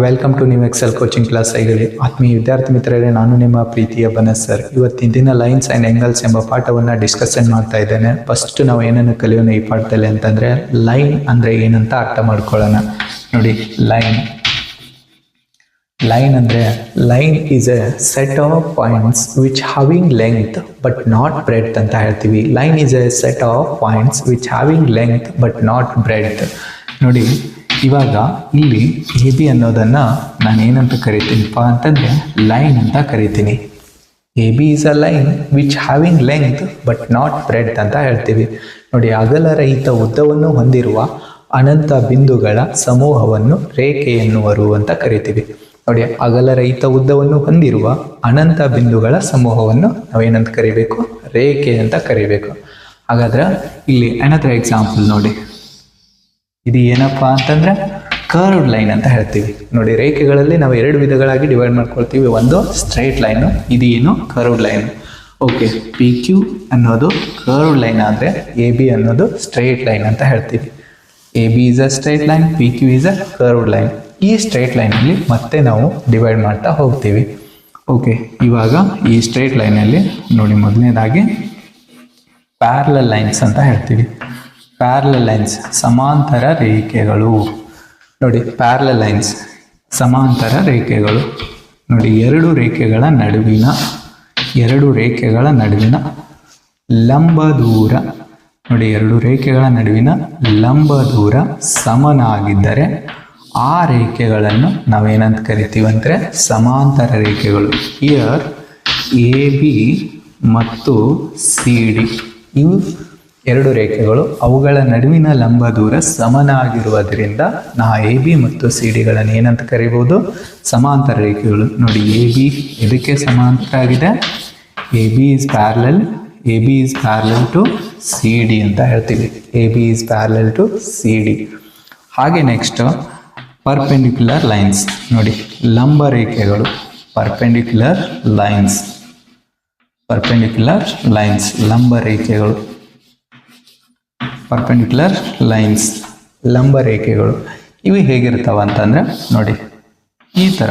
Welcome to ನಿಮ್ Excel coaching class ಐಗಳಿ ಆತ್ಮೀಯ ವಿದ್ಯಾರ್ಥಿ ಮಿತ್ರರೇ, ನಾನು ನಿಮ್ಮ ಪ್ರೀತಿಯ ಬನಸ್ ಸರ್. ಇವತ್ತಿನ ದಿನ ಲೈನ್ಸ್ ಆ್ಯಂಡ್ ಎಂಗಲ್ಸ್ ಎಂಬ ಪಾಠವನ್ನು ಡಿಸ್ಕಷನ್ ಮಾಡ್ತಾ ಇದ್ದೇನೆ. ಫಸ್ಟ್ ನಾವು ಏನನ್ನು ಕಲಿಯೋಣ ಈ ಪಾಠದಲ್ಲಿ ಅಂತಂದರೆ ಲೈನ್ ಅಂದರೆ ಏನಂತ ಅರ್ಥ ಮಾಡ್ಕೊಳ್ಳೋಣ. ನೋಡಿ ಲೈನ್ ಲೈನ್ ಅಂದರೆ line is a set of points which having length but not breadth ಅಂತ ಹೇಳ್ತೀವಿ. Line is a set of points which having length but not breadth ನೋಡಿ ಇವಾಗ ಇಲ್ಲಿ ಎ ಬಿ ಅನ್ನೋದನ್ನು ನಾನು ಏನಂತ ಕರಿತೀನಿಪ್ಪ ಅಂತಂದರೆ ಲೈನ್ ಅಂತ ಕರಿತೀನಿ. A B is a line which having length but not breadth ಅಂತ ಹೇಳ್ತೀವಿ. ನೋಡಿ ಅಗಲ ರಹಿತ ಉದ್ದವನ್ನು ಹೊಂದಿರುವ ಅನಂತ ಬಿಂದುಗಳ ಸಮೂಹವನ್ನು ರೇಖೆ ಎನ್ನುವರು ಅಂತ ಕರಿತೀವಿ. ನೋಡಿ, ಅಗಲರಹಿತ ಉದ್ದವನ್ನು ಹೊಂದಿರುವ ಅನಂತ ಬಿಂದುಗಳ ಸಮೂಹವನ್ನು ನಾವೇನಂತ ಕರಿಬೇಕು? ರೇಖೆ ಅಂತ ಕರಿಬೇಕು. ಹಾಗಾದ್ರೆ ಇಲ್ಲಿ ಅನದರ್ ಎಕ್ಸಾಂಪಲ್ ನೋಡಿ. ಇದು ಏನಪ್ಪಾ ಅಂತಂದ್ರೆ ಕರ್ವ್ಡ್ ಲೈನ್ ಅಂತ ಹೇಳ್ತೀವಿ. ನೋಡಿ, ರೇಖೆಗಳಲ್ಲಿ ನಾವು ಎರಡು ವಿಧಗಳಾಗಿ ಡಿವೈಡ್ ಮಾಡ್ಕೊಳ್ತೀವಿ. ಒಂದು ಸ್ಟ್ರೈಟ್ ಲೈನ್ ಇದು ಏನು curved line okay P Q ಅನ್ನೋದು ಕರ್ವ್ಡ್ ಲೈನ್ ಆದರೆ ಎ ಬಿ ಅನ್ನೋದು ಸ್ಟ್ರೈಟ್ ಲೈನ್ ಅಂತ ಹೇಳ್ತೀವಿ. A B is a straight line P Q is a curved line ಈ ಸ್ಟ್ರೈಟ್ ಲೈನಲ್ಲಿ ಮತ್ತೆ ನಾವು ಡಿವೈಡ್ ಮಾಡ್ತಾ ಹೋಗ್ತೀವಿ. ಓಕೆ ಇವಾಗ ಈ ಸ್ಟ್ರೈಟ್ ಲೈನಲ್ಲಿ ನೋಡಿ ಮೊದಲನೇದಾಗಿ ಪ್ಯಾರಲಲ್ ಲೈನ್ಸ್ ಅಂತ ಹೇಳ್ತೀವಿ. ಪ್ಯಾರಲಲ್ ಲೈನ್ಸ್ ಸಮಾಂತರ ರೇಖೆಗಳು. ನೋಡಿ ಪ್ಯಾರ್ಲ ಲೈನ್ಸ್ ಸಮಾಂತರ ರೇಖೆಗಳು. ನೋಡಿ, ಎರಡು ರೇಖೆಗಳ ನಡುವಿನ, ಎರಡು ರೇಖೆಗಳ ನಡುವಿನ ಲಂಬ ದೂರ. ನೋಡಿ, ಎರಡು ರೇಖೆಗಳ ನಡುವಿನ ಲಂಬ ದೂರ ಸಮನಾಗಿದ್ದರೆ ಆ ರೇಖೆಗಳನ್ನು ನಾವೇನಂತ ಕರಿತೀವಿ ಅಂದರೆ ಸಮಾಂತರ ರೇಖೆಗಳು. ಇಯರ್ ಎ ಬಿ ಮತ್ತು ಸಿ ಡಿ ಇವು ಎರಡು ರೇಖೆಗಳು, ಅವುಗಳ ನಡುವಿನ ಲಂಬ ದೂರ ಸಮನಾಗಿರುವುದರಿಂದ ನಾ ಎ, ಬಿ ಮತ್ತು ಸಿ ಡಿಗಳನ್ನು ಏನಂತ ಕರಿಬೋದು ಸಮಾಂತರ ರೇಖೆಗಳು. ನೋಡಿ, ಎ, ಬಿ ಇದಕ್ಕೆ ಸಮಾಂತರ ಆಗಿದೆ A, B is parallel A, B is parallel to C, D ಅಂತ ಹೇಳ್ತೀವಿ. A, B is parallel to C, D. ಹಾಗೆ ನೆಕ್ಸ್ಟ್ ಪರ್ಪೆಂಡಿಕ್ಯುಲರ್ ಲೈನ್ಸ್ ನೋಡಿ, ಲಂಬ ರೇಖೆಗಳು ಪರ್ಪೆಂಡಿಕ್ಯುಲರ್ ಲೈನ್ಸ್ ಪರ್ಪೆಂಡಿಕ್ಯುಲರ್ ಲೈನ್ಸ್ ಲಂಬ ರೇಖೆಗಳು. ಪರ್ಪೆಂಡಿಕ್ಯುಲರ್ ಲೈನ್ಸ್ ಲಂಬ ರೇಖೆಗಳು, ಇವು ಹೇಗಿರ್ತಾವ ಅಂತಂದ್ರೆ ನೋಡಿ, ಈ ಥರ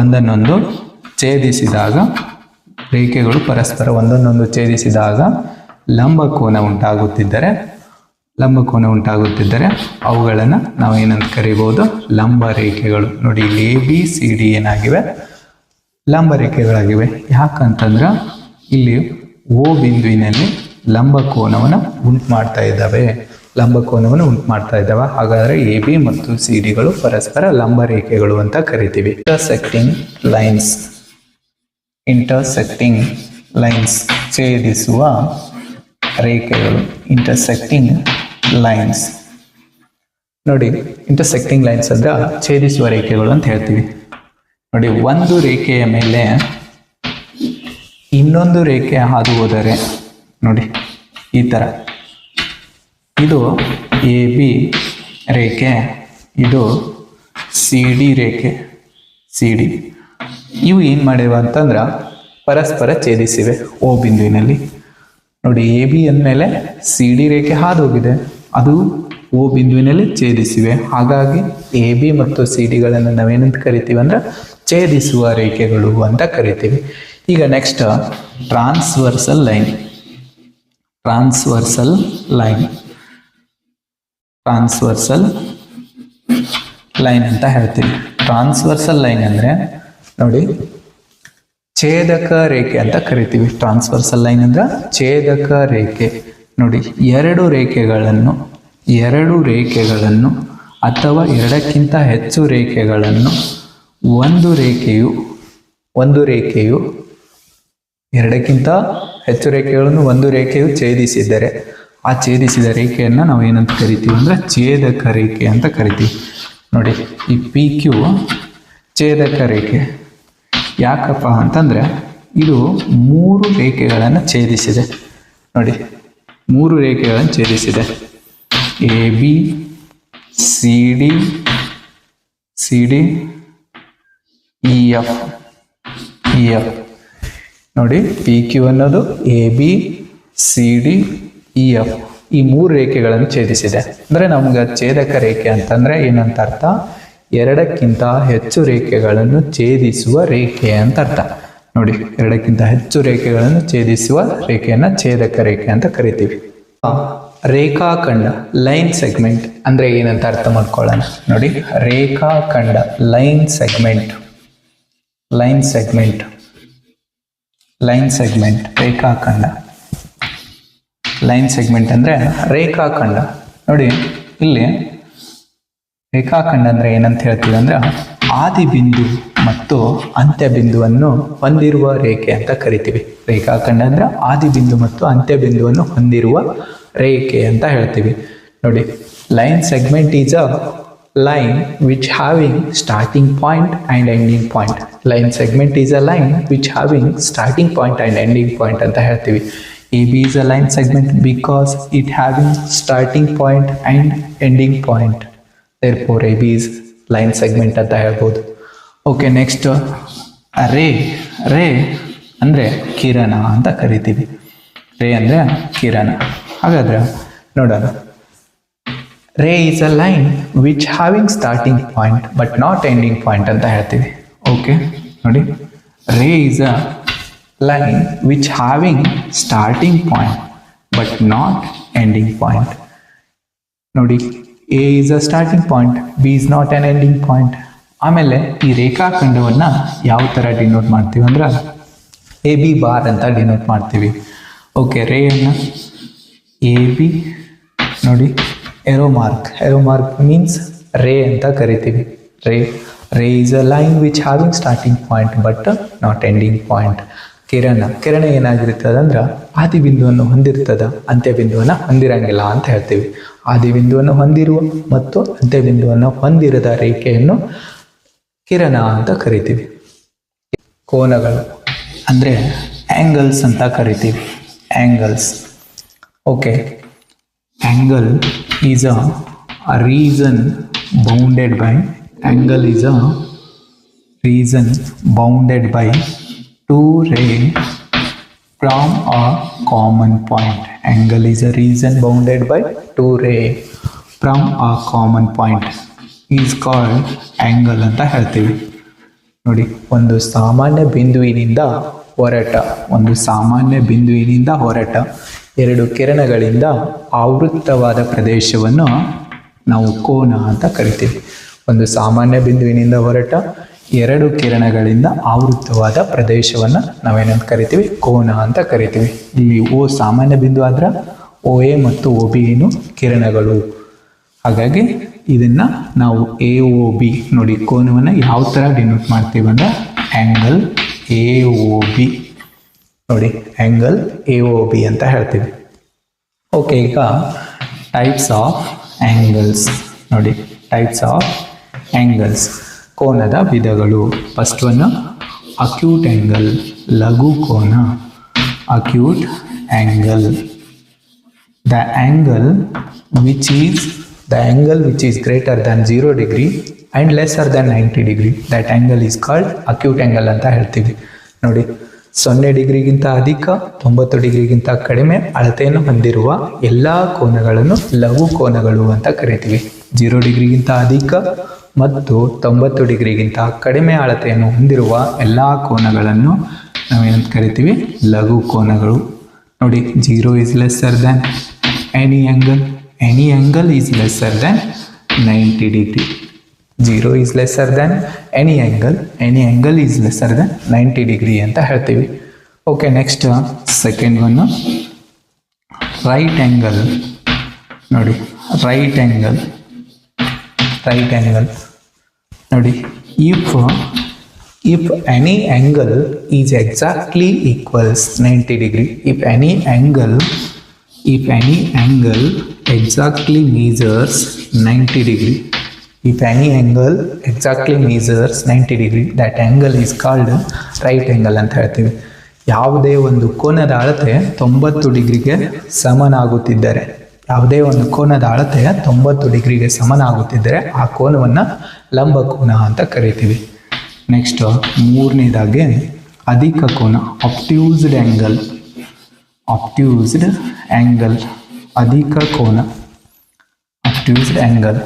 ಒಂದನ್ನೊಂದು ಛೇದಿಸಿದಾಗ ರೇಖೆಗಳು ಪರಸ್ಪರ ಒಂದನ್ನೊಂದು ಛೇದಿಸಿದಾಗ ಲಂಬ ಕೋನ ಉಂಟಾಗುತ್ತಿದ್ದರೆ, ಲಂಬ ಕೋನ ಉಂಟಾಗುತ್ತಿದ್ದರೆ ಅವುಗಳನ್ನು ನಾವು ಏನಂತ ಕರಿಬೋದು ಲಂಬ ರೇಖೆಗಳು. ನೋಡಿ, ಇಲ್ಲಿ ಎ ಬಿ ಸಿ ಡಿ ಏನಾಗಿವೆ? ಲಂಬ ರೇಖೆಗಳಾಗಿವೆ. ಯಾಕಂತಂದ್ರೆ ಇಲ್ಲಿ ಓ ಬಿಂದುವಿನಲ್ಲಿ ಲಂಬ ಕೋನವನ್ನು ಉಂಟು ಮಾಡ್ತಾ ಇದ್ದಾವೆ. ಲಂಬ ಕೋನವನ್ನು ಉಂಟು ಮಾಡ್ತಾ ಇದ್ದಾವೆ. ಹಾಗಾದರೆ ಎ, ಬಿ ಮತ್ತು ಸಿ, ಡಿಗಳು ಪರಸ್ಪರ ಲಂಬ ರೇಖೆಗಳು ಅಂತ ಕರಿತೀವಿ. ಇಂಟರ್ಸೆಕ್ಟಿಂಗ್ ಲೈನ್ಸ್ ಇಂಟರ್ಸೆಕ್ಟಿಂಗ್ ಲೈನ್ಸ್ ಛೇದಿಸುವ ರೇಖೆಗಳು. ಇಂಟರ್ಸೆಕ್ಟಿಂಗ್ ಲೈನ್ಸ್ ನೋಡಿ ಇಂಟರ್ಸೆಕ್ಟಿಂಗ್ ಲೈನ್ಸ್ ಅಂದ್ರೆ ಛೇದಿಸುವ ರೇಖೆಗಳು ಅಂತ ಹೇಳ್ತೀವಿ. ನೋಡಿ, ಒಂದು ರೇಖೆಯ ಮೇಲೆ ಇನ್ನೊಂದು ರೇಖೆ ಹಾದು ಹೋದರೆ ನೋಡಿ, ಈ ಥರ ಇದು ಎ, ಬಿ ರೇಖೆ, ಇದು ಸಿ, ಡಿ ರೇಖೆ, ಸಿ, ಡಿ. ಇವು ಏನು ಮಾಡಿವೆ ಅಂತಂದ್ರೆ ಪರಸ್ಪರ ಛೇದಿಸಿವೆ ಓ ಬಿಂದುವಿನಲ್ಲಿ. ನೋಡಿ, ಎ, ಬಿ ಅಂದಮೇಲೆ ಸಿ, ಡಿ ರೇಖೆ ಹಾದು ಹೋಗಿದೆ ಅದು ಓ ಬಿಂದುವಿನಲ್ಲಿ ಛೇದಿಸಿವೆ. ಹಾಗಾಗಿ ಎ, ಬಿ ಮತ್ತು ಸಿ, ಡಿಗಳನ್ನು ನಾವೇನಂತ ಕರಿತೀವಿ ಅಂದ್ರೆ ಛೇದಿಸುವ ರೇಖೆಗಳು ಅಂತ ಕರಿತೀವಿ. ಈಗ next transversal line transversal line. Transversal line ಅಂತ ಹೇಳ್ತೀವಿ ಟ್ರಾನ್ಸ್ವರ್ಸಲ್ ಲೈನ್ ಅಂದರೆ ನೋಡಿ, ಛೇದಕ ರೇಖೆ ಅಂತ ಕರಿತೀವಿ. ಟ್ರಾನ್ಸ್ವರ್ಸಲ್ ಲೈನ್ ಅಂದ್ರೆ ಛೇದಕ ರೇಖೆ. ನೋಡಿ, ಎರಡು ರೇಖೆಗಳನ್ನು ಎರಡು ರೇಖೆಗಳನ್ನು ಅಥವಾ ಎರಡಕ್ಕಿಂತ ಹೆಚ್ಚು ರೇಖೆಗಳನ್ನು ಒಂದು ರೇಖೆಯು ಒಂದು ರೇಖೆಯು ಎರಡಕ್ಕಿಂತ ಹೆಚ್ಚು ರೇಖೆಗಳನ್ನು ಒಂದು ರೇಖೆಯು ಛೇದಿಸಿದ್ದರೆ ಆ ಛೇದಿಸಿದ ರೇಖೆಯನ್ನು ನಾವು ಏನಂತ ಕರಿತೀವಿ ಅಂದರೆ ಛೇದಕ ರೇಖೆ ಅಂತ ಕರಿತೀವಿ. ನೋಡಿ, ಈ ಪಿ ಕ್ಯೂ ಛೇದಕ ರೇಖೆ ಯಾಕಪ್ಪ ಅಂತಂದರೆ ಇದು ಮೂರು ರೇಖೆಗಳನ್ನು ಛೇದಿಸಿದೆ. ನೋಡಿ, ಮೂರು ರೇಖೆಗಳನ್ನು ಛೇದಿಸಿದೆ. A B C D C D E F E F ನೋಡಿ ಪಿ ಕ್ಯೂ ಅನ್ನೋದು A B C D E F ಈ ಮೂರು ರೇಖೆಗಳನ್ನು ಛೇದಿಸಿದೆ. ಅಂದರೆ ನಮ್ಗೆ ಛೇದಕ ರೇಖೆ ಅಂತಂದ್ರೆ ಏನಂತ ಅರ್ಥ? ಎರಡಕ್ಕಿಂತ ಹೆಚ್ಚು ರೇಖೆಗಳನ್ನು ಛೇದಿಸುವ ರೇಖೆ ಅಂತ ಅರ್ಥ. ನೋಡಿ, ಎರಡಕ್ಕಿಂತ ಹೆಚ್ಚು ರೇಖೆಗಳನ್ನು ಛೇದಿಸುವ ರೇಖೆಯನ್ನು ಛೇದಕ ರೇಖೆ ಅಂತ ಕರಿತೀವಿ. ರೇಖಾಖಂಡ, ಲೈನ್ ಸೆಗ್ಮೆಂಟ್ ಅಂದ್ರೆ ಏನಂತ ಅರ್ಥ ಮಾಡ್ಕೊಳ್ಳೋಣ. ನೋಡಿ, ರೇಖಾಖಂಡ, line segment. Line segment. Line segment ರೇಖಾಖಂಡ line segment ಅಂದ್ರೆ ರೇಖಾಖಂಡ ನೋಡಿ, ಇಲ್ಲಿ ರೇಖಾಖಂಡ ಅಂದ್ರೆ ಏನಂತ ಹೇಳ್ತೀವಿ ಅಂದ್ರೆ ಆದಿ ಬಿಂದು ಮತ್ತು ಅಂತ್ಯ ಬಿಂದುವನ್ನು ಹೊಂದಿರುವ ರೇಖೆ ಅಂತ ಕರಿತೀವಿ. ರೇಖಾಖಂಡ ಅಂದ್ರೆ ಆದಿ ಬಿಂದು ಮತ್ತು ಅಂತ್ಯ ಬಿಂದುವನ್ನು ಹೊಂದಿರುವ ರೇಖೆ ಅಂತ ಹೇಳ್ತೀವಿ. ನೋಡಿ line segment is a line which having starting point and ending point line segment is a line which having starting point and ending point ಅಂತ ಹೇಳ್ತೀವಿ. B is a line segment because it having starting point and ending point. Therefore, AB is line segment ಅಂತ ಹೇಳ್ಬೋದು. Okay next ray ray ಅಂದರೆ ಕಿರಣ ಅಂತ ಕರಿತೀವಿ. Ray ಅಂದರೆ ಕಿರಣ. ಹಾಗಾದ್ರೆ ನೋಡೋಣ. Ray is a line which having starting point but not ending point ಅಂತ ಹೇಳ್ತೀವಿ. ಓಕೆ ನೋಡಿ. Ray is a line which having starting point but not ending point ನೋಡಿ A is a starting point B is not an ending point ಆಮೇಲೆ ಈ ರೇಖಾಖಂಡವನ್ನು ಯಾವ ಥರ denote ಮಾಡ್ತೀವಿ ಅಂದ್ರೆ ಎ ಬಿ ಬಾರ್ ಅಂತ ಡಿನೋಟ್ ಮಾಡ್ತೀವಿ. ಓಕೆ ರೇಯನ್ನು ಎ ಬಿ ನೋಡಿ. Arrow mark arrow mark means ray ಅಂತ ಕರಿತೀವಿ. Ray ray is a line which having starting point but not ending point ಕಿರಣ. ಕಿರಣ ಏನಾಗಿರ್ತದೆ ಅಂದ್ರೆ ಆದಿ ಬಿಂದುವನ್ನು ಹೊಂದಿರ್ತದ ಅಂತ್ಯ ಬಿಂದುವನ್ನು ಹೊಂದಿರಂಗಿಲ್ಲ ಅಂತ ಹೇಳ್ತೀವಿ. ಆದಿ ಬಿಂದುವನ್ನು ಹೊಂದಿರುವ ಮತ್ತು ಅಂತ್ಯ ಬಿಂದುವನ್ನು ಹೊಂದಿರದ ರೇಖೆಯನ್ನು ಕಿರಣ ಅಂತ ಕರಿತೀವಿ. ಕೋನಗಳು ಅಂದರೆ ಆ್ಯಂಗಲ್ಸ್ ಅಂತ ಕರಿತೀವಿ. Angles okay angle is a, a region bounded by angle is a region bounded by two rays from a common point angle is a region bounded by two ray from a common point is called angle ಅಂತ ಹೇಳ್ತೀವಿ ನೋಡಿ ಒಂದು ಸಾಮಾನ್ಯ ಬಿಂದುವಿನಿಂದ ಹೊರಟ ಒಂದು ಸಾಮಾನ್ಯ ಬಿಂದುವಿನಿಂದ ಹೊರಟ ಎರಡು ಕಿರಣಗಳಿಂದ ಆವೃತ್ತವಾದ ಪ್ರದೇಶವನ್ನು ನಾವು ಕೋನ ಅಂತ ಕರಿತೀವಿ. ಒಂದು ಸಾಮಾನ್ಯ ಬಿಂದುವಿನಿಂದ ಹೊರಟ ಎರಡು ಕಿರಣಗಳಿಂದ ಆವೃತ್ತವಾದ ಪ್ರದೇಶವನ್ನು ನಾವೇನಂತ ಕರಿತೀವಿ? ಕೋನ ಅಂತ ಕರಿತೀವಿ. ಇಲ್ಲಿ ಓ ಸಾಮಾನ್ಯ ಬಿಂದು ಆದ್ರೆ ಓ ಎ ಮತ್ತು ಒ ಬಿ ಏನು ಕಿರಣಗಳು ಹಾಗಾಗಿ ಇದನ್ನ ನಾವು ಎ ಒ ಬಿ ನೋಡಿ ಕೋನವನ್ನು ಯಾವ ಥರ ಡಿನೋಟ್ ಮಾಡ್ತೀವಿ ಅಂದ್ರೆ ಆ್ಯಂಗಲ್ ಎ ಒ ಬಿ. ನೋಡಿ ಆ್ಯಂಗಲ್ ಎ ಒ ಬಿ ಅಂತ ಹೇಳ್ತೀವಿ ಓಕೆ ಈಗ ಟೈಪ್ಸ್ ಆಫ್ ಆ್ಯಂಗಲ್ಸ್ ನೋಡಿ ಟೈಪ್ಸ್ ಆಫ್ ಆ್ಯಂಗಲ್ಸ್ ಕೋನದ ವಿಧಗಳು ಫಸ್ಟ್ ಒನ್ ಅಕ್ಯೂಟ್ ಆ್ಯಂಗಲ್ ಲಘು ಕೋನ acute angle the angle which is the angle which is greater than 0 degree and lesser than 90 degree that angle is called acute angle ಅಂತ ಹೇಳ್ತೀವಿ ನೋಡಿ ಸೊನ್ನೆ ಡಿಗ್ರಿಗಿಂತ ಅಧಿಕ, ತೊಂಬತ್ತು ಡಿಗ್ರಿಗಿಂತ ಕಡಿಮೆ ಅಳತೆಯನ್ನು ಹೊಂದಿರುವ ಎಲ್ಲ ಕೋನಗಳನ್ನು ಲಘು ಕೋನಗಳು ಅಂತ ಕರಿತೀವಿ. ಜೀರೋ ಡಿಗ್ರಿಗಿಂತ ಅಧಿಕ ಮತ್ತು ತೊಂಬತ್ತು ಡಿಗ್ರಿಗಿಂತ ಕಡಿಮೆ ಅಳತೆಯನ್ನು ಹೊಂದಿರುವ ಎಲ್ಲ ಕೋನಗಳನ್ನು ನಾವೇನಂತ ಕರಿತೀವಿ? ಲಘು ಕೋನಗಳು. ನೋಡಿ, zero is lesser than any angle any angle is lesser than ninety degree zero is lesser than any angle any angle is lesser than ninety degree ಅಂತ ಹೇಳ್ತೀವಿ. Okay next second one right angle ನೋಡಿ right angle right angle ನೋಡಿ if if any angle is exactly equals 90 degree, if any angle, if any angle exactly measures 90 degree if any angle, exactly measures 90 degree, that angle is called right angle ಅಂತ ಹೇಳ್ತೀವಿ. ಯಾವುದೇ ಒಂದು ಕೋನದ ಅಳತೆ ತೊಂಬತ್ತು ಡಿಗ್ರಿಗೆ ಸಮನಾಗುತ್ತಿದ್ದರೆ, ಯಾವುದೇ ಒಂದು ಕೋನದ ಅಳತೆ ತೊಂಬತ್ತು ಡಿಗ್ರಿಗೆ ಸಮನಾಗುತ್ತಿದ್ದರೆ, ಆ ಕೋನವನ್ನು ಲಂಬ ಕೋನ ಅಂತ ಕರಿತೀವಿ. ನೆಕ್ಸ್ಟ್ ಮೂರನೇದಾಗಿ ಅಧಿಕ ಕೋನ ಅಪ್ಟ್ಯೂಸ್ಡ್ ಆ್ಯಂಗಲ್ ಅಪ್ಟ್ಯೂಸ್ಡ್ ಆ್ಯಂಗಲ್ ಅಧಿಕ ಕೋನ obtuse angle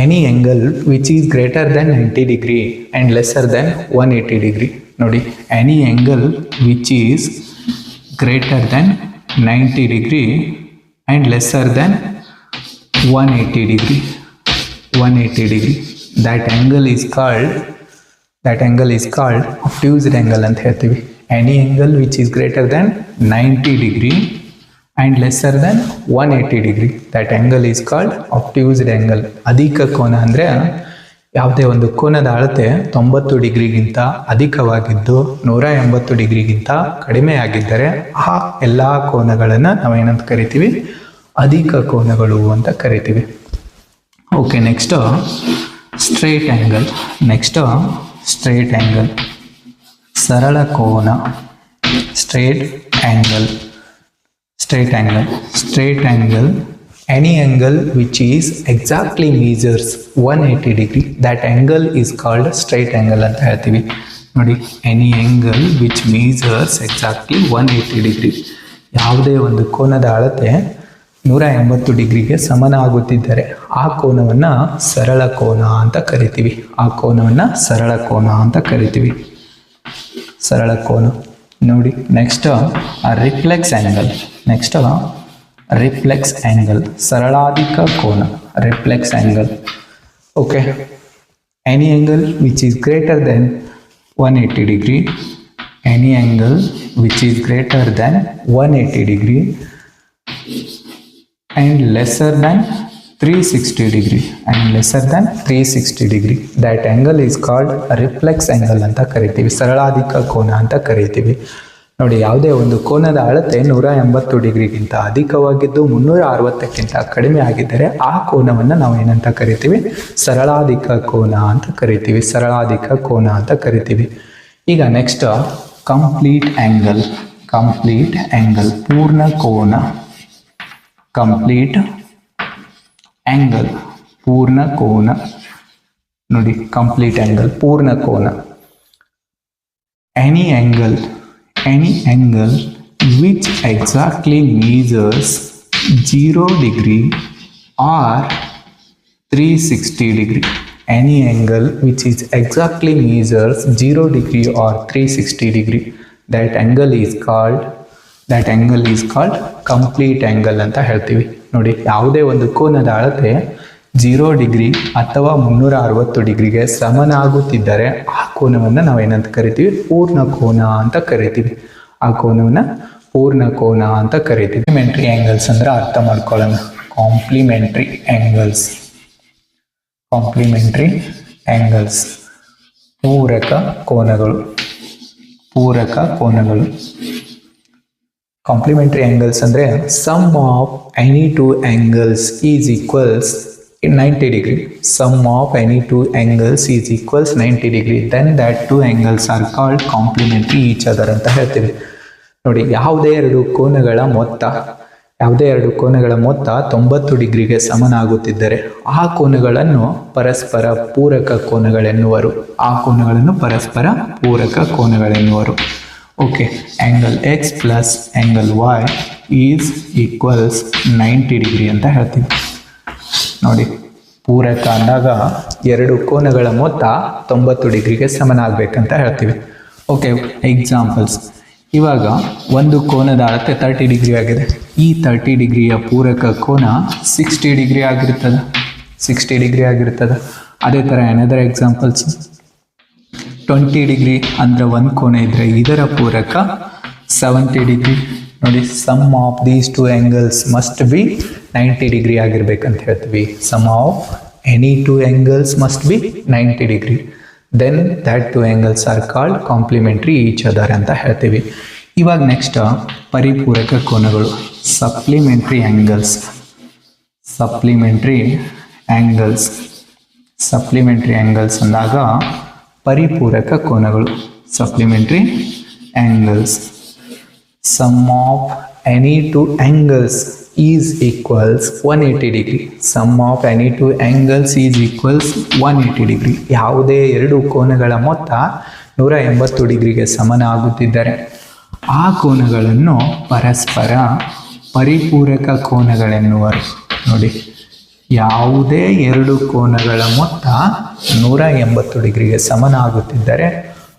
any angle which is greater than ninety degree and lesser than one eighty degree ನೋಡಿ any angle which is greater than ninety degree and lesser than one eighty degree one eighty degree that angle is called that angle is called obtuse angle ಅಂತ ಹೇಳ್ತೀವಿ. Any angle which is greater than ninety degree and lesser than one eighty degree that angle is called angle. ಅಧಿಕ ಕೋನ ಅಂದರೆ ಯಾವುದೇ ಒಂದು ಕೋನದ ಅಳತೆ ತೊಂಬತ್ತು ಡಿಗ್ರಿಗಿಂತ ಅಧಿಕವಾಗಿದ್ದು ನೂರ ಎಂಬತ್ತು ಡಿಗ್ರಿಗಿಂತ ಕಡಿಮೆ ಆಗಿದ್ದರೆ ಆ ಎಲ್ಲ ಕೋನಗಳನ್ನು ನಾವೇನಂತ ಕರಿತೀವಿ? ಅಧಿಕ ಕೋನಗಳು ಅಂತ ಕರಿತೀವಿ. Okay next straight angle next straight angle ಸರಳ ಕೋನ. Straight angle straight angle. Straight angle. Any angle which is exactly measures 180 degree, that angle is called straight angle ಅಂತ ಹೇಳ್ತೀವಿ. ನೋಡಿ angle which measures exactly one eighty degree ಯಾವುದೇ ಒಂದು ಕೋನದ ಅಳತೆ ನೂರ ಎಂಬತ್ತು ಡಿಗ್ರಿಗೆ ಸಮನ ಆಗುತ್ತಿದ್ದರೆ ಆ ಕೋನವನ್ನು ಸರಳ ಕೋನ ಅಂತ ಕರಿತೀವಿ. ಆ ಕೋನವನ್ನು ಸರಳ ಕೋನ ಅಂತ ಕರಿತೀವಿ. ಸರಳ ಕೋನ. ನೋಡಿ. Next reflex angle next reflex angle ಸರಳಾಧಿಕ ಕೋನ. Reflex angle okay any angle which is greater than one eighty degree any angle which is greater than one eighty degree and lesser than 360 degree and lesser than 360 degree. That angle is called reflex angle ಅಂತ ಕರಿತೀವಿ. ಸರಳಾಧಿಕ ಕೋನ ಅಂತ ಕರಿತೀವಿ. ನೋಡಿ, ಯಾವುದೇ ಒಂದು ಕೋನದ ಅಳತೆ ನೂರ ಎಂಬತ್ತು ಡಿಗ್ರಿಗಿಂತ ಅಧಿಕವಾಗಿದ್ದು ಮುನ್ನೂರ ಅರವತ್ತಕ್ಕಿಂತ ಕಡಿಮೆ ಆಗಿದ್ದರೆ ಆ ಕೋನವನ್ನು ನಾವು ಏನಂತ ಕರಿತೀವಿ? ಸರಳಾಧಿಕ ಕೋನ ಅಂತ ಕರಿತೀವಿ. ಸರಳಾಧಿಕ ಕೋನ ಅಂತ ಕರಿತೀವಿ. ಈಗ next complete angle complete angle ಪೂರ್ಣ ಕೋನ. ಕಂಪ್ಲೀಟ್ ಆ್ಯಂಗಲ್ ಪೂರ್ಣ ಕೋನ ನೋಡಿ ಕಂಪ್ಲೀಟ್ ಆ್ಯಂಗಲ್ ಪೂರ್ಣ ಕೋನ any angle any angle which exactly measures zero degree or three sixty degree any angle which is exactly measures zero degree or three sixty degree that angle is called that angle is called complete angle ಅಂತ ಹೇಳ್ತೀವಿ. ನೋಡಿ, ಯಾವುದೇ ಒಂದು ಕೋನದ ಅಳತೆ zero degree ಅಥವಾ ಮುನ್ನೂರ ಅರವತ್ತು ಡಿಗ್ರಿಗೆ ಸಮನಾಗುತ್ತಿದ್ದರೆ ಆ ಕೋನವನ್ನು ನಾವು ಏನಂತ ಕರಿತೀವಿ? ಪೂರ್ಣ ಕೋನ ಅಂತ ಕರಿತೀವಿ. ಆ ಕೋನವನ್ನು ಪೂರ್ಣ ಕೋನ ಅಂತ ಕರಿತೀವಿ. ಕಾಂಪ್ಲಿಮೆಂಟ್ರಿ ಆ್ಯಂಗಲ್ಸ್ ಅಂದ್ರೆ ಅರ್ಥ ಮಾಡ್ಕೊಳ್ಳೋಣ. ಕಾಂಪ್ಲಿಮೆಂಟ್ರಿ ಆ್ಯಂಗಲ್ಸ್ ಕಾಂಪ್ಲಿಮೆಂಟ್ರಿ ಆ್ಯಂಗಲ್ಸ್ ಪೂರಕ ಕೋನಗಳು. ಪೂರಕ ಕೋನಗಳು. ಕಾಂಪ್ಲಿಮೆಂಟರಿ ಆ್ಯಂಗಲ್ಸ್ ಅಂದರೆ sum of any two angles is equals ninety degree sum of any two angles is equals ninety degree then that two angles are called complementary each other ಅಂತ ಹೇಳ್ತೀವಿ. ನೋಡಿ, ಯಾವುದೇ ಎರಡು ಕೋನಗಳ ಮೊತ್ತ, ಯಾವುದೇ ಎರಡು ಕೋನಗಳ ಮೊತ್ತ ತೊಂಬತ್ತು ಡಿಗ್ರಿಗೆ ಸಮನಾಗುತ್ತಿದ್ದರೆ ಆ ಕೋನಗಳನ್ನು ಪರಸ್ಪರ ಪೂರಕ ಕೋನಗಳೆನ್ನುವರು. ಆ ಕೋನಗಳನ್ನು ಪರಸ್ಪರ ಪೂರಕ ಕೋನಗಳೆನ್ನುವರು. Okay angle x plus angle y is equals ninety degree ಅಂತ ಹೇಳ್ತೀವಿ ನೋಡಿ, ಪೂರಕ ಅಂದಾಗ ಎರಡು ಕೋನಗಳ ಮೊತ್ತ ತೊಂಬತ್ತು ಡಿಗ್ರಿಗೆ ಸಮನ ಆಗ್ಬೇಕಂತ ಹೇಳ್ತೀವಿ. ಓಕೆ ಎಕ್ಸಾಂಪಲ್ಸ್ ಇವಾಗ ಒಂದು ಕೋನದ ಅಳತೆ ತರ್ಟಿ ಡಿಗ್ರಿ ಆಗಿದೆ. ಈ ತರ್ಟಿ ಡಿಗ್ರಿಯ ಪೂರಕ ಕೋನ ಸಿಕ್ಸ್ಟಿ ಡಿಗ್ರಿ ಆಗಿರ್ತದೆ? ಸಿಕ್ಸ್ಟಿ ಡಿಗ್ರಿ ಆಗಿರ್ತದೆ? ಅದೇ ಥರ ಏನದರ್ ಎಕ್ಸಾಂಪಲ್ಸ್ ಟ್ವೆಂಟಿ ಡಿಗ್ರಿ ಅಂದ್ರೆ ಒಂದು ಕೋನ ಇದ್ರೆ ಇದರ ಪೂರಕ ಸೆವೆಂಟಿ ಡಿಗ್ರಿ ನೋಡಿ sum of these two angles must be ninety degree ಆಗಿರ್ಬೇಕಂತ ಹೇಳ್ತೀವಿ. Sum of any two angles must be ninety degree then that two angles are called complementary each other ಅಂತ ಹೇಳ್ತೀವಿ. ಇವಾಗ ನೆಕ್ಸ್ಟ್ ಪರಿಪೂರಕ ಕೋನಗಳು. Supplementary angles supplementary angles supplementary angles ಅಂದಾಗ ಪರಿಪೂರಕ ಕೋನಗಳು supplementary angles sum of any two angles is equals one eighty degree sum of any two angles is equals one eighty degree ಯಾವುದೇ ಎರಡು ಕೋನಗಳ ಮೊತ್ತ ನೂರ ಎಂಬತ್ತು ಡಿಗ್ರಿಗೆ ಸಮನ ಆಗುತ್ತಿದ್ದರೆ ಆ ಕೋನಗಳನ್ನು ಪರಸ್ಪರ ಪರಿಪೂರಕ ಕೋನಗಳೆನ್ನುವರು. ನೋಡಿ. ಯಾವುದೇ ಎರಡು ಕೋನಗಳ ಮೊತ್ತ ನೂರ ಎಂಬತ್ತು ಡಿಗ್ರಿಗೆ ಸಮನಾಗುತ್ತಿದ್ದರೆ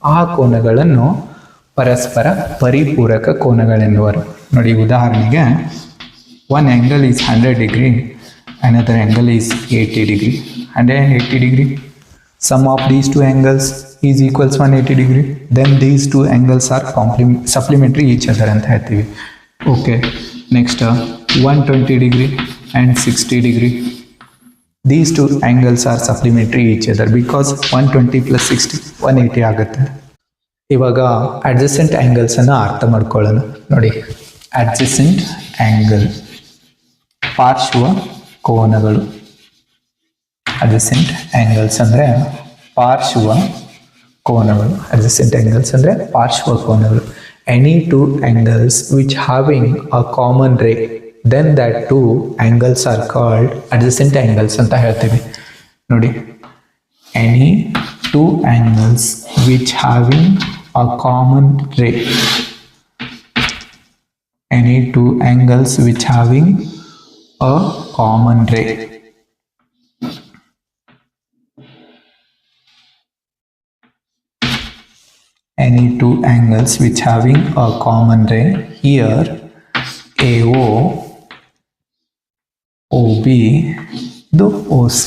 ಆ ಕೋನಗಳನ್ನು ಪರಸ್ಪರ ಪರಿಪೂರಕ ಕೋನಗಳೆನ್ನುವರು ನೋಡಿ ಉದಾಹರಣೆಗೆ one angle is 100 degree another angle is 80 degree 180 degree sum of these two angles is equals 180 degree then these two angles are complement supplementary each other ಅಂತ ಹೇಳ್ತೀವಿ okay next one twenty degree and sixty degree angles are supplementary each other because one twenty plus sixty one eighty ಆಗುತ್ತೆ. ಇವಾಗ adjacent ಆ್ಯಂಗಲ್ಸನ್ನು ಅರ್ಥ ಮಾಡ್ಕೊಳ್ಳೋಣ. ನೋಡಿ adjacent angle ಪಾರ್ಶ್ವ ಕೋನಗಳು. Adjacent angles ಅಂದರೆ ಪಾರ್ಶ್ವ ಕೋನಗಳು. ಅಡ್ಜಸೆಂಟ್ ಆ್ಯಂಗಲ್ಸ್ ಅಂದರೆ ಪಾರ್ಶ್ವ ಕೋನಗಳು. Any two angles which having a common ray then that two angles are called adjacent angles ಅಂತ ಹೇಳ್ತೀವಿ ನೋಡಿ any two angles which having a common ray any two angles which having a common ray any two angles which having a common ray here AO OB the OC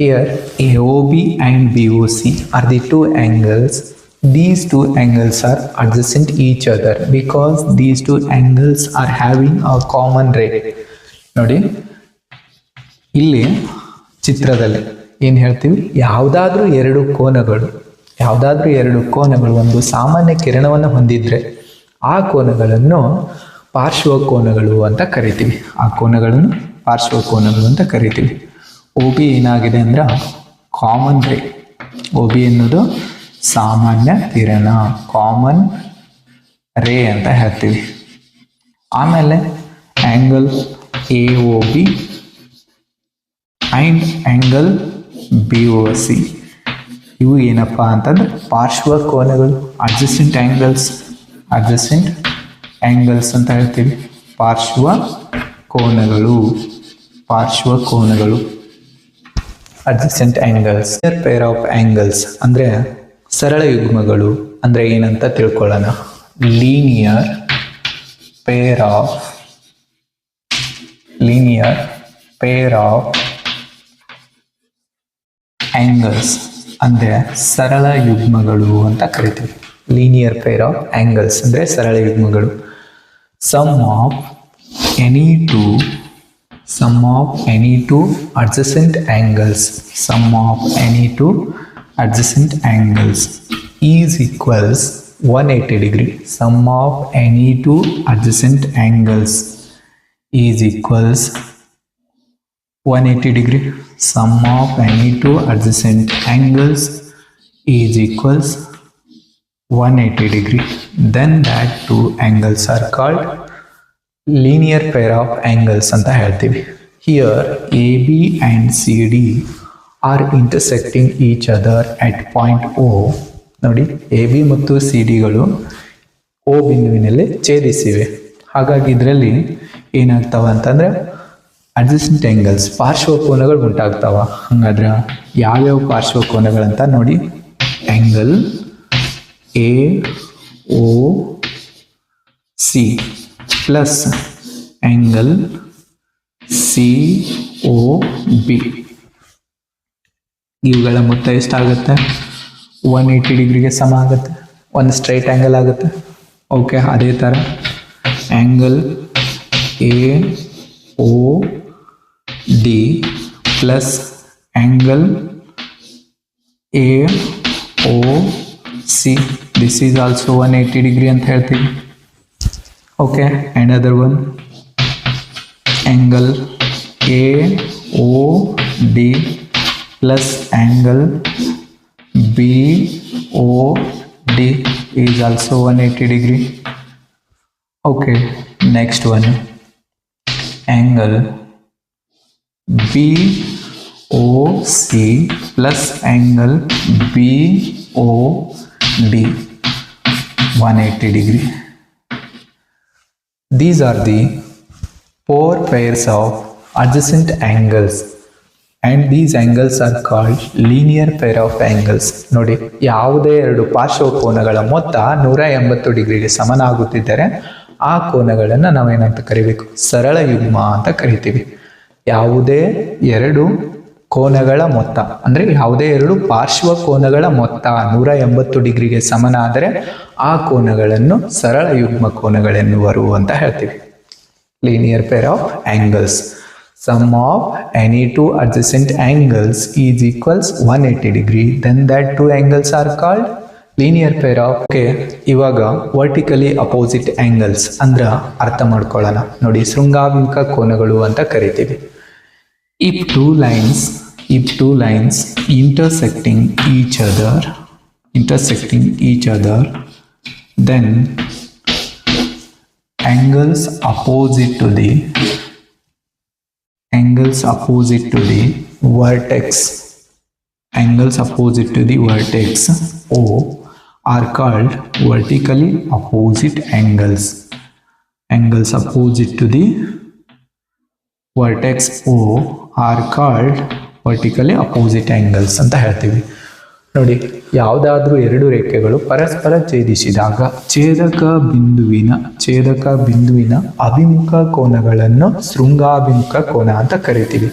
here AOB and BOC are the two angles. These two angles are adjacent each other because these two angles are having a common ray. ನೋಡಿ ಇಲ್ಲಿ ಚಿತ್ರದಲ್ಲಿ ಏನು ಹೇಳ್ತೀವಿ ಯಾವುದಾದ್ರೂ ಎರಡು ಕೋನಗಳು ಯಾವುದಾದ್ರೂ ಎರಡು ಕೋನಗಳು ಒಂದು ಸಾಮಾನ್ಯ ಕಿರಣವನ್ನು ಹೊಂದಿದ್ರೆ ಆ ಕೋನಗಳನ್ನು ಪಾರ್ಶ್ವ ಕೋನಗಳು ಅಂತ ಕರಿತೀವಿ ಆ ಕೋನಗಳನ್ನು ಪಾರ್ಶ್ವ ಕೋನಗಳು ಅಂತ ಕರಿತೀವಿ. ಒ ಬಿ ಏನಾಗಿದೆ ಅಂದ್ರೆ ಕಾಮನ್ ರೇ ಒ ಬಿ ಎನ್ನುವುದು ಸಾಮಾನ್ಯ ಕಿರಣ ಕಾಮನ್ ರೇ ಅಂತ ಹೇಳ್ತೀವಿ. ಆಮೇಲೆ angle A O B and angle B O C ಇವು ಏನಪ್ಪ ಅಂತಂದ್ರೆ ಪಾರ್ಶ್ವ ಕೋನಗಳು ಅಡ್ಜಸ್ಟೆಂಟ್ ಆ್ಯಂಗಲ್ಸ್ ಅಡ್ಜಸ್ಟೆಂಟ್ ಆ್ಯಂಗಲ್ಸ್ ಅಂತ ಹೇಳ್ತೀವಿ. ಪಾರ್ಶ್ವ ಕೋನಗಳು. ಪಾರ್ಶ್ವ ಕೋನಗಳು adjacent angles pair of angles ಅಂದರೆ ಸರಳ ಯುಗ್ಮಗಳು, ಅಂದರೆ ಏನಂತ ತಿಳ್ಕೊಳ್ಳೋಣ. Linear pair of linear pair of angles ಅಂದರೆ ಸರಳ ಯುಗ್ಮಗಳು ಅಂತ ಕರಿತೀವಿ. ಲೀನಿಯರ್ ಪೇರ್ ಆಫ್ ಆ್ಯಂಗಲ್ಸ್ ಅಂದರೆ ಸರಳ ಯುಗ್ಮಗಳು. Sum of any two sum of any two adjacent angles. Sum of any two adjacent angles is equals 180 degree. Sum of any two adjacent angles is equals 180 degree. Sum of any two adjacent angles is equals 180 degree. Then that two angles are called linear pair of angles ಅಂತ ಹೇಳ್ತೀವಿ. Here A B and C D are intersecting each other at point O ನೋಡಿ A B ಮತ್ತು C ಡಿಗಳು O ಬಿಂದುವಿನಲ್ಲಿ ಛೇದಿಸಿವೆ. ಹಾಗಾಗಿ ಇದರಲ್ಲಿ ಏನಾಗ್ತಾವ ಅಂತಂದ್ರೆ ಅಡ್ಜಸ್ಟೆಂಟ್ ಆ್ಯಂಗಲ್ಸ್ ಪಾರ್ಶ್ವಕೋನಗಳು ಉಂಟಾಗ್ತಾವ. ಹಂಗಾದ್ರೆ ಯಾವ್ಯಾವ ಪಾರ್ಶ್ವಕೋನಗಳಂತ ನೋಡಿ angle A O C plus angle C O B ಇವುಗಳ ಮೊತ್ತ ಎಷ್ಟಾಗುತ್ತೆ? ಒನ್ ಏಯ್ಟಿ ಡಿಗ್ರಿಗೆ ಸಮ ಆಗುತ್ತೆ. ಒಂದು ಸ್ಟ್ರೈಟ್ ಆ್ಯಂಗಲ್ ಆಗುತ್ತೆ. ಓಕೆ ಅದೇ ಥರ angle A O D plus angle A O C this is also one eighty degree ಅಂತ ಹೇಳ್ತೀವಿ. Okay another one. Angle a o d plus angle b o d is also 180 degree. Okay next one. Angle b o c plus angle b o d 180 degree These are the four pairs of adjacent angles and these angles are called linear pair of angles ನೋಡಿ ಯಾವುದೇ ಎರಡು ಪಾರ್ಶ್ವಕೋನಗಳ ಮೊತ್ತ ನೂರ ಎಂಬತ್ತು ಡಿಗ್ರಿಗೆ ಸಮನಾಗುತ್ತಿದ್ದರೆ ಆ ಕೋನಗಳನ್ನು ನಾವೇನಂತ ಕರಿಬೇಕು ಸರಳ ಯುಗ್ಮ ಅಂತ ಕರಿತೀವಿ ಯಾವುದೇ ಎರಡು ಕೋನಗಳ ಮೊತ್ತ. ಅಂದ್ರೆ ಯಾವುದೇ ಎರಡು ಪಾರ್ಶ್ವ ಕೋನಗಳ ಮೊತ್ತ ನೂರ ಎಂಬತ್ತು ಡಿಗ್ರಿಗೆ ಸಮನಾದರೆ ಆ ಕೋನಗಳನ್ನು ಸರಳ ಯುಗ್ಮ ಕೋನಗಳೆನ್ನುವರು ಅಂತ ಹೇಳ್ತೀವಿ. Linear pair of angles sum of any two two angles is equals one 180 degree then that two angles are called linear pair of K ಇವಾಗ ವರ್ಟಿಕಲಿ ಅಪೋಸಿಟ್ ಆಂಗಲ್ಸ್ ಅಂದ್ರೆ ಅರ್ಥ ಮಾಡ್ಕೊಳ್ಳೋಣ. ನೋಡಿ, ಶೃಂಗಾತ್ಮಕ ಕೋನಗಳು ಅಂತ ಕರಿತೀವಿ. If two lines if two lines intersecting each other intersecting each other then angles opposite to the angles opposite to the vertex angles opposite to the vertex o are called vertically opposite angles. Angles opposite to the vertex o are called vertically opposite angles ಅಂತ ಹೇಳ್ತೀವಿ. ನೋಡಿ, ಯಾವುದಾದ್ರೂ ಎರಡು ರೇಖೆಗಳು ಪರಸ್ಪರ ಛೇದಿಸಿದಾಗ ಛೇದಕ ಬಿಂದುವಿನ ಛೇದಕ ಬಿಂದುವಿನ ಅಭಿಮುಖ ಕೋನಗಳನ್ನು ಶೃಂಗಾಭಿಮುಖ ಕೋನ ಅಂತ ಕರಿತೀವಿ.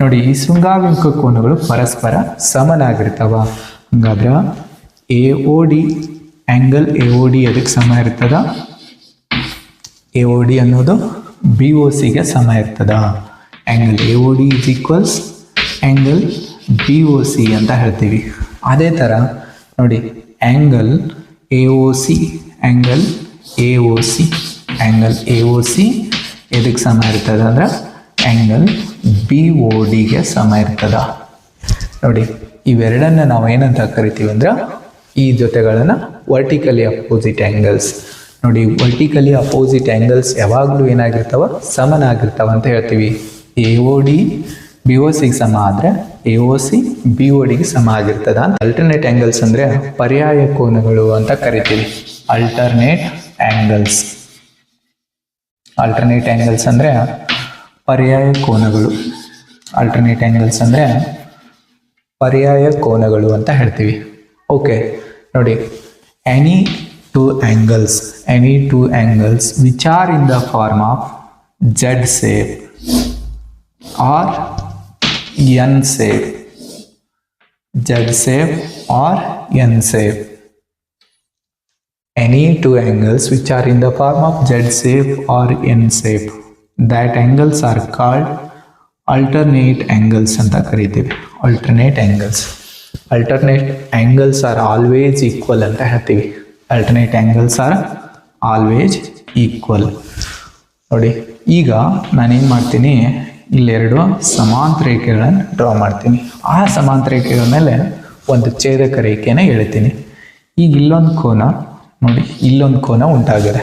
ನೋಡಿ, ಈ ಶೃಂಗಾಭಿಮುಖ ಕೋನಗಳು ಪರಸ್ಪರ ಸಮನಾಗಿರ್ತಾವ. ಹಂಗಾದ್ರೆ A O D angle A O D ಅದಕ್ಕೆ ಸಮ ಇರ್ತದ? ಎ ಓ ಡಿ ಅನ್ನೋದು ಬಿ ಓ ಸಿಗೆ ಸಮ ಇರ್ತದ. Angle A O D is equals angle B O C ಅಂತ ಹೇಳ್ತೀವಿ. ಅದೇ ಥರ ನೋಡಿ angle A O C angle A O C angle A O C ಎದಕ್ಕೆ ಸಮ ಇರ್ತದ ಅಂದ್ರೆ ಆ್ಯಂಗಲ್ ಬಿ ಒ ಡಿಗೆ ಸಮ ಇರ್ತದ. ನೋಡಿ, ಇವೆರಡನ್ನ ನಾವು ಏನಂತ ಕರಿತೀವಿ ಅಂದ್ರೆ ಈ ಜೊತೆಗಳನ್ನು ವರ್ಟಿಕಲಿ ಅಪೋಸಿಟ್ ಆ್ಯಂಗಲ್ಸ್ ನೋಡಿ ವರ್ಟಿಕಲಿ ಅಪೋಸಿಟ್ ಆ್ಯಂಗಲ್ಸ್ ಯಾವಾಗಲೂ ಏನಾಗಿರ್ತಾವ? ಸಮನಾಗಿರ್ತಾವ ಅಂತ ಹೇಳ್ತೀವಿ. A O D B O ಸಿಗೆ ಸಮ ಆದರೆ A O C B O ಡಿಗೆ ಸಮ ಆಗಿರ್ತದ ಅಂತ. ಅಲ್ಟರ್ನೇಟ್ ಆ್ಯಂಗಲ್ಸ್ ಅಂದರೆ ಪರ್ಯಾಯ ಕೋನಗಳು ಅಂತ ಕರಿತೀವಿ. ಅಲ್ಟರ್ನೇಟ್ ಆ್ಯಂಗಲ್ಸ್ ಅಲ್ಟರ್ನೇಟ್ ಆ್ಯಂಗಲ್ಸ್ ಅಂದರೆ ಪರ್ಯಾಯ ಕೋನಗಳು. ಅಲ್ಟರ್ನೇಟ್ ಆ್ಯಂಗಲ್ಸ್ ಅಂದರೆ ಪರ್ಯಾಯ ಕೋನಗಳು ಅಂತ ಹೇಳ್ತೀವಿ. ಓಕೆ ನೋಡಿ. Any two angles any two angles which are in the form of Z shape R N shape Z shape R N shape any two angles which are in the form of Z shape or N shape that angles are called alternate angles ಅಂತ ಕರಿತೀವಿ alternate angles alternate angles are always equal ಅಂತ ಹೇಳ್ತೀವಿ alternate angles are always equal ನೋಡಿ ಈಗ ನಾನೇನು ಮಾಡ್ತೀನಿ ಇಲ್ಲೆರಡು ಸಮಾಂತರ ರೇಖೆಗಳನ್ನು ಡ್ರಾ ಮಾಡ್ತೀನಿ. ಆ ಸಮಾಂತರ ರೇಖೆಗಳ ಮೇಲೆ ಒಂದು ಛೇದಕ ರೇಖೆನ ಎಳಿತೀನಿ. ಈಗ ಇಲ್ಲೊಂದು ಕೋನ, ನೋಡಿ, ಇಲ್ಲೊಂದು ಕೋನ ಉಂಟಾಗಿದೆ.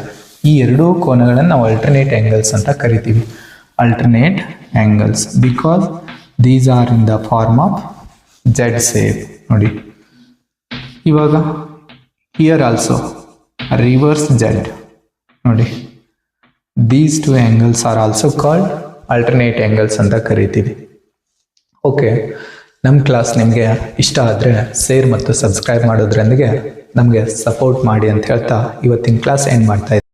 ಈ ಎರಡೂ ಕೋನಗಳನ್ನು ನಾವು ಅಲ್ಟರ್ನೇಟ್ ಆ್ಯಂಗಲ್ಸ್ ಅಂತ ಕರಿತೀವಿ. Alternate angles because these are in the form of Z shape ನೋಡಿ. ಇವಾಗ ಹಿಯರ್ ಆಲ್ಸೋ ರಿವರ್ಸ್ ಜೆಡ್ ನೋಡಿ. These two angles are also called alternate angles ಅಂತ ಕರಿತೀವಿ. ಓಕೆ ನಮ್ಮ ಕ್ಲಾಸ್ ನಿಮಗೆ ಇಷ್ಟ ಆದರೆ ಶೇರ್ ಮತ್ತು ಸಬ್ಸ್ಕ್ರೈಬ್ ಮಾಡೋದ್ರೊಂದಿಗೆ ನಮಗೆ ಸಪೋರ್ಟ್ ಮಾಡಿ ಅಂತ ಹೇಳ್ತಾ ಇವತ್ತಿನ ಕ್ಲಾಸ್ ಎಂಡ್ ಮಾಡ್ತಾ